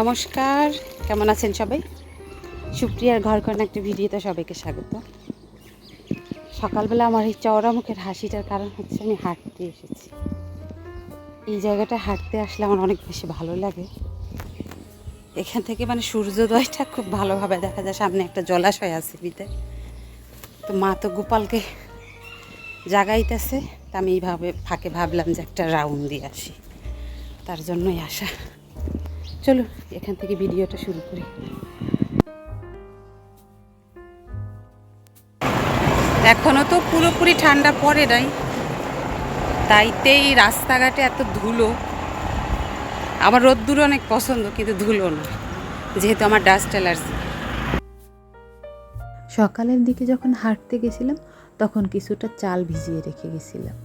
নমস্কার, কেমন আছেন সবাই? সুপ্রিয়ার ঘর করার একটা ভিডিওতে সবাইকে স্বাগত। সকালবেলা আমার এই চওড়া মুখের হাসিটার কারণ হচ্ছে আমি হাঁটতে এসেছি। এই জায়গাটা হাঁটতে আসলে আমার অনেক বেশি ভালো লাগে। এখান থেকে মানে সূর্যোদয়টা খুব ভালোভাবে দেখা যায়, সামনে একটা জলাশয় আছে বিতে। তো মা তো গোপালকে জাগাইতেছে, তা আমি এইভাবে ফাঁকে ভাবলাম যে একটা রাউন্ড দিয়ে আসি। তার জন্যই আসা। চলো, এখান থেকে ভিডিওটা শুরু করি। এখনও তো পুরোপুরি ঠান্ডা পড়ে নাই। তাইতেই রাস্তাঘাটে এত ধুলো। আমার রোদ্দুর অনেক পছন্দ, কিন্তু ধুলো না, যেহেতু আমার ডাস্ট অ্যালার্জি। সকালের দিকে যখন হাঁটতে গেছিলাম, তখন কিছুটা চাল ভিজিয়ে রেখে গেছিলাম।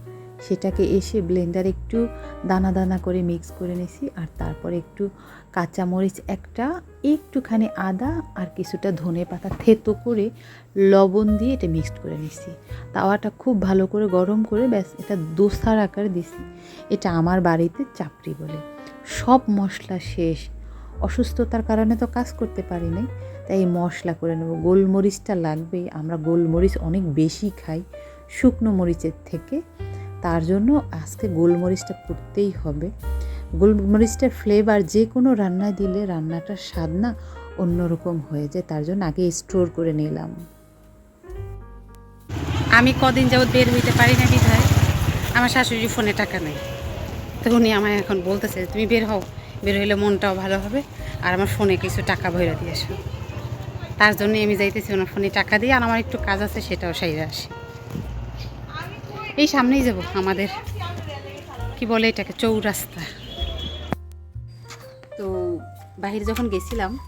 সেটাকে এসে ব্লেন্ডার একটু দানা দানা করে মিক্স করে নিয়েছি আর তারপরে একটু কাঁচামরিচ একটা, একটুখানি আদা আর কিছুটা ধনে পাতা থেতো করে লবণ দিয়ে এটা মিক্সড করে নিছি। তাওয়াটা খুব ভালো করে গরম করে ব্যাস এটা দোসার আকার দিছি। এটা আমার বাড়িতে চাপড়ি বলে। সব মশলা শেষ। অসুস্থতার কারণে তো কাজ করতে পারি নাই, তাই মশলা করে নেব। গোলমরিচটা লাগবে আমরা গোলমরিচ অনেক বেশি খাই। শুকনো মরিচের থেকে তার জন্য আজকে গোলমরিচটা করতেই হবে। গোলমরিচটার ফ্লেভার যে কোনো রান্নায় দিলে রান্নাটার স্বাদ না অন্যরকম হয়ে যায়, তার জন্য আগে স্টোর করে নিলাম। আমি কদিন যাবৎ বের হইতে পারি না বিধায়। আমার শাশুড়ির ফোনে টাকা নেই। তো উনি আমায় এখন বলতেছে, তুমি বের হও। বের হইলে মনটাও ভালো হবে। আর আমার ফোনে কিছু টাকা ভৈরা দিয়ে আসো। তার জন্য আমি যাইতেছি, ওনার ফোনে টাকা দিয়ে। আর আমার একটু কাজ আছে, সেটাও সাইরে আসি। এই সামনেই যাব, আমাদের। কি বলে এটাকে? চৌরাস্তা। তো বাহিরে যখন গেছিলাম,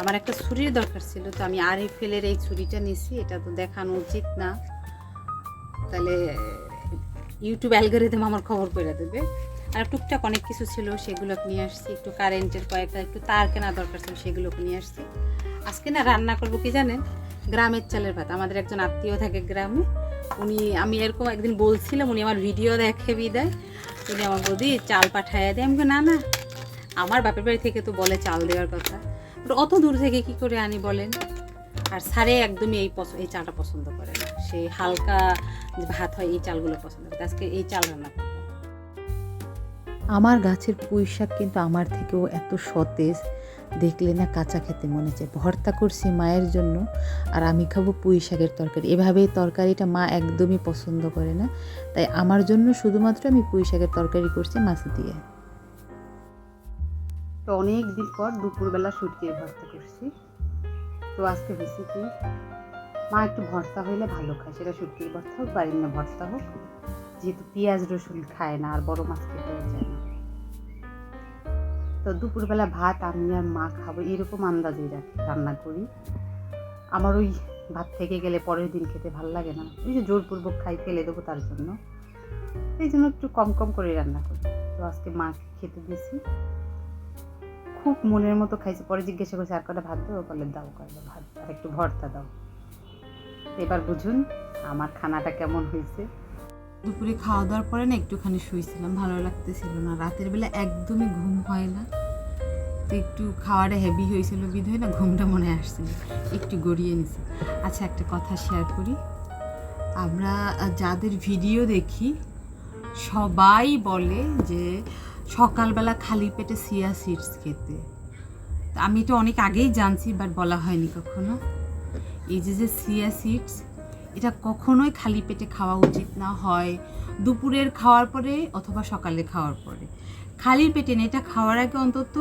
আমার একটা ছুরির দরকার ছিল, তো আমি আর ফেলের এই ছুরিটা নিছি, এটা তো দেখানো উচিত না। তাহলে ইউটিউব অ্যালগোরিদম আমার খবর করে দেবে। আর টুকটাক অনেক কিছু ছিল সেগুলো নিয়ে আসছি, একটু কারেন্টের কয়েকটা, একটু তার কেনা দরকার ছিল, সেগুলোকে নিয়ে আসছি। আজকে না রান্না করব কি জানেন? গ্রামের চালের ভাত। আমাদের একজন আত্মীয় থাকে গ্রামে উনি, আমি এরকম একদিন বলছিলাম, উনি আমার ভিডিও দেখে বিদায়। উনি আমার বৌদি চাল পাঠাইয়া দেয় আমি না না, আমার বাপের বাড়ি থেকে তো বলে চাল দেওয়ার কথা। অত দূর থেকে কি করে আনি? বলেন। আর সারে একদমই এই এই চালটা পছন্দ করে না। সে হালকা ভাত হয়, এই চালগুলো পছন্দ করে। আজকে এই চাল রান্না আমার গাছের পুঁই শাক কিন্তু আমার থেকেও এত সতেজ। দেখলে না কাঁচা খেতে মনে চায়। ভর্তা করছি মায়ের জন্য আর আমি খাব পুঁই শাকের তরকারি। এভাবে তরকারিটা মা একদমই পছন্দ করে না। তাই আমার জন্য শুধুমাত্র আমি পুঁই শাকের তরকারি করছি মাছ দিয়ে। তো অনেক দিন পর দুপুরবেলা সুটকির ভর্তা করছি। তো আজকে হয়েছে কি মা একটু ভর্তা হইলে ভালো খায়। সেটা সুটকির ভর্তা হোক বা না ভর্তা হোক। যেহেতু পেঁয়াজ রসুন খায় না আর বড় মাছ খেতেও চায় না তো দুপুরবেলা ভাত, আমি আর মা খাব, এরকম আন্দাজেই রাখি, রান্না করি। আমার ওই ভাত থেকে গেলে পরের দিন খেতে ভালো লাগে না। ওই যে জোরপূর্বক খাই, ফেলে দেবো তার জন্য। এই জন্য একটু কম কম করে রান্না করি। তো আজকে মাকে খেতে দিয়েছি। খুব মনের মতো খাইছে। পরে জিজ্ঞাসা করছে, আর কটা ভাত দেবো? বলে, দাও কয়টা ভাত, আর একটু ভর্তা দাও। এবার বুঝুন, আমার খানাটা কেমন হয়েছে। দুপুরে খাওয়া দাওয়ার পরে না একটুখানি শুয়েছিলাম ভালো লাগতেছিল না। রাতের বেলা একদমই ঘুম হয় না। তো একটু খাওয়াটা হেভি হয়েছিল বিধ হয় না ঘুমটা মনে আসছিল, একটু গড়িয়ে নিছি। আচ্ছা একটা কথা শেয়ার করি। আমরা যাদের ভিডিও দেখি, সবাই বলে যে সকালবেলা খালি পেটে সিয়া সিডস খেতে। আমি তো অনেক আগেই জানছি বাট বলা হয়নি কখনো। এই যে যে সিয়া সিডস এটা কখনোই খালি পেটে খাওয়া উচিত না, হয় দুপুরের খাওয়ার পরে অথবা সকালে খাওয়ার পরে। খালি পেটে না, এটা খাওয়ার আগে অন্তত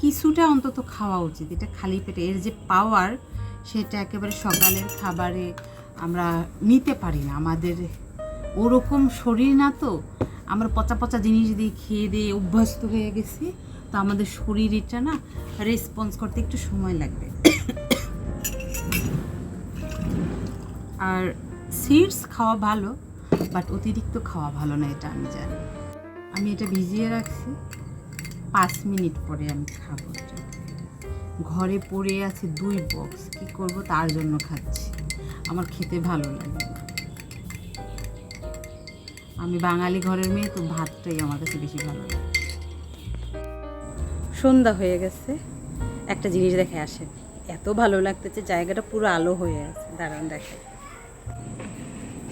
কিছুটা অন্তত খাওয়া উচিত। এটা খালি পেটে, এর যে পাওয়ার সেটা একেবারে সকালের খাবারে আমরা নিতে পারি না। আমাদের ওরকম শরীর না তো, আমরা পচা পচা জিনিস দিয়ে খেয়ে দিয়ে অভ্যস্ত হয়ে গেছি, তো আমাদের শরীর এটা না রেসপন্স করতে একটু সময় লাগবে। আর সিডস খাওয়া ভালো বাট অতিরিক্ত খাওয়া ভালো না এটা আমি জানি। আমি এটা ভিজিয়ে রাখছি, পাঁচ মিনিট পরে আমি খাব ঘরে পড়ে আছে দুই বক্স কি করব তার জন্য খাচ্ছি। আমার খেতে ভালো লাগে আমি বাঙালি ঘরের মেয়ে, তো ভাতটাই আমার কাছে বেশি ভালো লাগে। সন্ধ্যা হয়ে গেছে। একটা জিনিস দেখে আসেন, এত ভালো লাগতেছে, জায়গাটা পুরো আলো হয়ে আছে। দাঁড়ান দেখে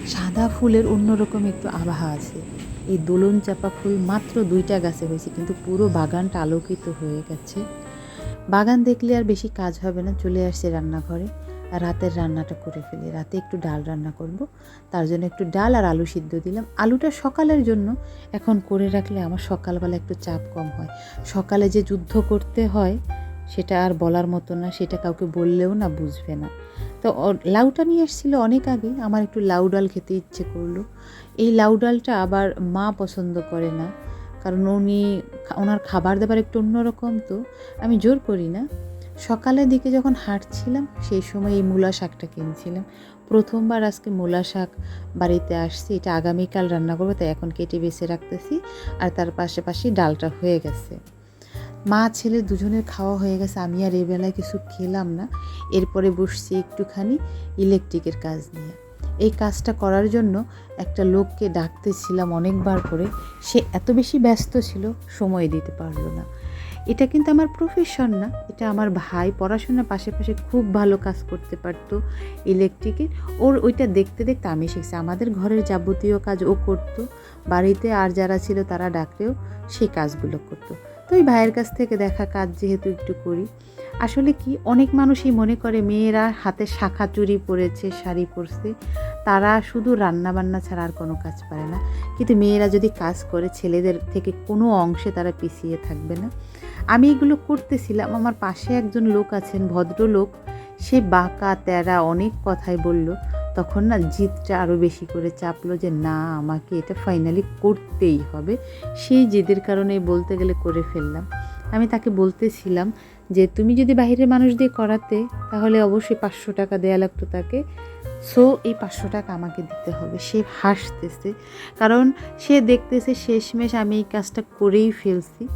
সাদা ফুলের অন্যরকম একটু আবহাওয়া আছে। এই দোলন চাপা ফুল মাত্র দুইটা গাছে হয়েছে, কিন্তু পুরো বাগানটা আলোকিত হয়ে গেছে। বাগান দেখলে আর বেশি কাজ হবে না, চলে আসছে রান্নাঘরে। আর রাতের রান্নাটা করে ফেলি। রাতে একটু ডাল রান্না করব। তার জন্য একটু ডাল আর আলু সিদ্ধ দিলাম। আলুটা সকালের জন্য। এখন করে রাখলে আমার সকালবেলা একটু চাপ কম হয়। সকালে যে যুদ্ধ করতে হয়, সেটা আর বলার মতো না, সেটা কাউকে বললেও না, বুঝবে না। তো লাউটা নিয়ে এসেছিল অনেক আগে। আমার একটু লাউ ডাল খেতে ইচ্ছে করল। এই লাউ ডালটা আবার মা পছন্দ করে না। কারণ উনি ওনার খাবার দাবার একটু অন্যরকম তো। আমি জোর করি না। সকালের দিকে যখন হাঁটছিলাম, সেই সময় এই মূলা শাকটা কিনছিলাম। প্রথমবার আজকে মূলা শাক বাড়িতে আসছি। এটা আগামীকাল রান্না করব, তাই এখন কেটে বেছে রাখতেছি। আর তার পাশাপাশি ডালটা হয়ে গেছে। মা, ছেলে দুজনের খাওয়া হয়ে গেছে, আমি আর এই বেলায় কিছু খেলাম না। এরপরে বসছি একটুখানি ইলেকট্রিকের কাজ নিয়ে। এই কাজটা করার জন্য একটা লোককে ডাকতেছিলাম অনেকবার করে। সে এত বেশি ব্যস্ত ছিল, সময় দিতে পারল না। এটা কিন্তু আমার প্রফেশন না, এটা আমার ভাই পড়াশোনার পাশাপাশি খুব ভালো কাজ করতে পারতো ইলেকট্রিকের। ওর ওইটা দেখতে দেখতে আমি শিখছি। আমাদের ঘরের যাবতীয় কাজ ও করতো, বাড়িতে আর যারা ছিল তারা ডাকলেও সেই কাজগুলো করতো। তো ওই ভাইয়ের কাছ থেকে দেখা কাজ যেহেতু একটু করি। আসলে কি, অনেক মানুষই মনে করে মেয়েরা হাতে শাখা চুরি পরেছে, শাড়ি পরছে, তারা শুধু রান্না বান্না ছাড়া আর কোনো কাজ পারে না। কিন্তু মেয়েরা যদি কাজ করে, ছেলেদের থেকে কোনো অংশে তারা পিছিয়ে থাকবে না। আমি এগুলো করতেছিলাম, আমার পাশে একজন লোক আছেন, ভদ্রলোক। সে বাঁকা, তেরা, অনেক কথাই বলল। তখন না জিদটা আরও বেশি করে চাপলো যে, না, আমাকে এটা ফাইনালি করতেই হবে। সেই জেদের কারণে বলতে গেলে করে ফেললাম। আমি তাকে বলতেছিলাম যে, তুমি যদি বাইরের মানুষ দিয়ে করাতে, তাহলে অবশ্যই পাঁচশো টাকা দেয়া লাগতো তাকে। সো এই পাঁচশো টাকা আমাকে দিতে হবে। সে হাসতেছে। কারণ সে দেখতেছে শেষমেশ আমি এই কাজটা করেই ফেলছি।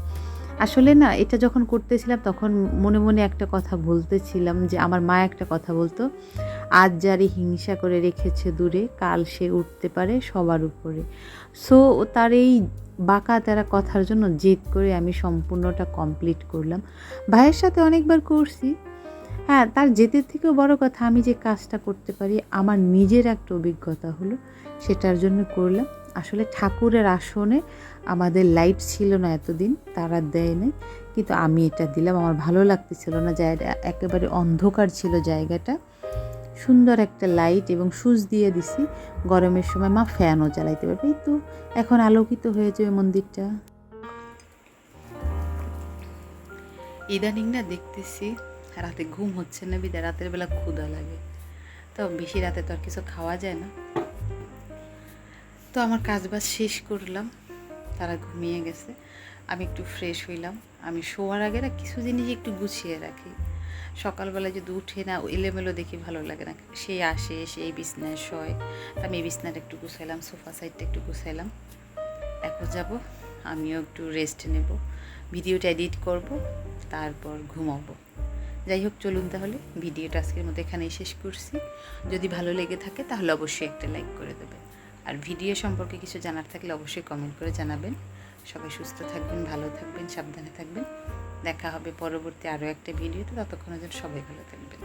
আসলে না, এটা যখন করতেছিলাম তখন মনে মনে একটা কথা বলতেছিলাম যে, আমার মা একটা কথা বলতো, আজ যারে হিংসা করে রেখেছে দূরে, কাল সে উঠতে পারে সবার উপরে। সো তার এই বাঁকা তারা কথার জন্য জেদ করে আমি সম্পূর্ণটা কমপ্লিট করলাম। ভাইয়ের সাথে অনেকবার করছি। হ্যাঁ তার জেদের থেকেও বড় কথা, আমি যে কাজটা করতে পারি, আমার নিজের একটা অভিজ্ঞতা হলো, সেটার জন্য করলাম। আসলে ঠাকুরের আসনে আমাদের লাইট ছিল না এতদিন, তারা দেয় নাই কিন্তু আমি এটা দিলাম, আমার ভালো লাগতেছিল না জায়গাটা একেবারে অন্ধকার ছিল জায়গাটা। সুন্দর একটা লাইট এবং সুচ দিয়ে দিছি, গরমের সময় মা ফ্যানও জ্বালাইতে পারবে। তো, এখন আলোকিত হয়ে যাবে মন্দিরটা। ইদানিং না দেখতেছি, রাতে ঘুম হচ্ছে না, বিদা রাতের বেলা ক্ষুধা লাগে। তো বেশি রাতে তো আর কিছু খাওয়া যায় না। তো আমার কাজ বাজ শেষ করলাম। তারা ঘুমিয়ে গেছে। আমি একটু ফ্রেশ হইলাম। আমি শোয়ার আগে না কিছু জিনিস একটু গুছিয়ে রাখি। সকালবেলা যদি উঠে না এলোমেলো দেখি ভালো লাগে না। সে আসে, সে এই বিছনায় আমি এই বিছনাটা একটু গুছাইলাম, সোফা সাইডটা একটু গুছাইলাম। এখন যাব, আমিও একটু রেস্ট নেব। ভিডিওটা এডিট করব, তারপর ঘুমাবো। যাই হোক, চলুন তাহলে। ভিডিওটা আজকের মতো এখানেই শেষ করছি। যদি ভালো লেগে থাকে, তাহলে অবশ্যই একটা লাইক করে দেবেন। আর ভিডিও সম্পর্কে কিছু জানার থাকলে অবশ্যই কমেন্ট করে জানাবেন। সবাই সুস্থ থাকবেন, ভালো থাকবেন, সাবধানে থাকবেন। দেখা হবে পরবর্তী আরও একটা ভিডিওতে ততক্ষণের জন্য সবাই ভালো থাকবেন।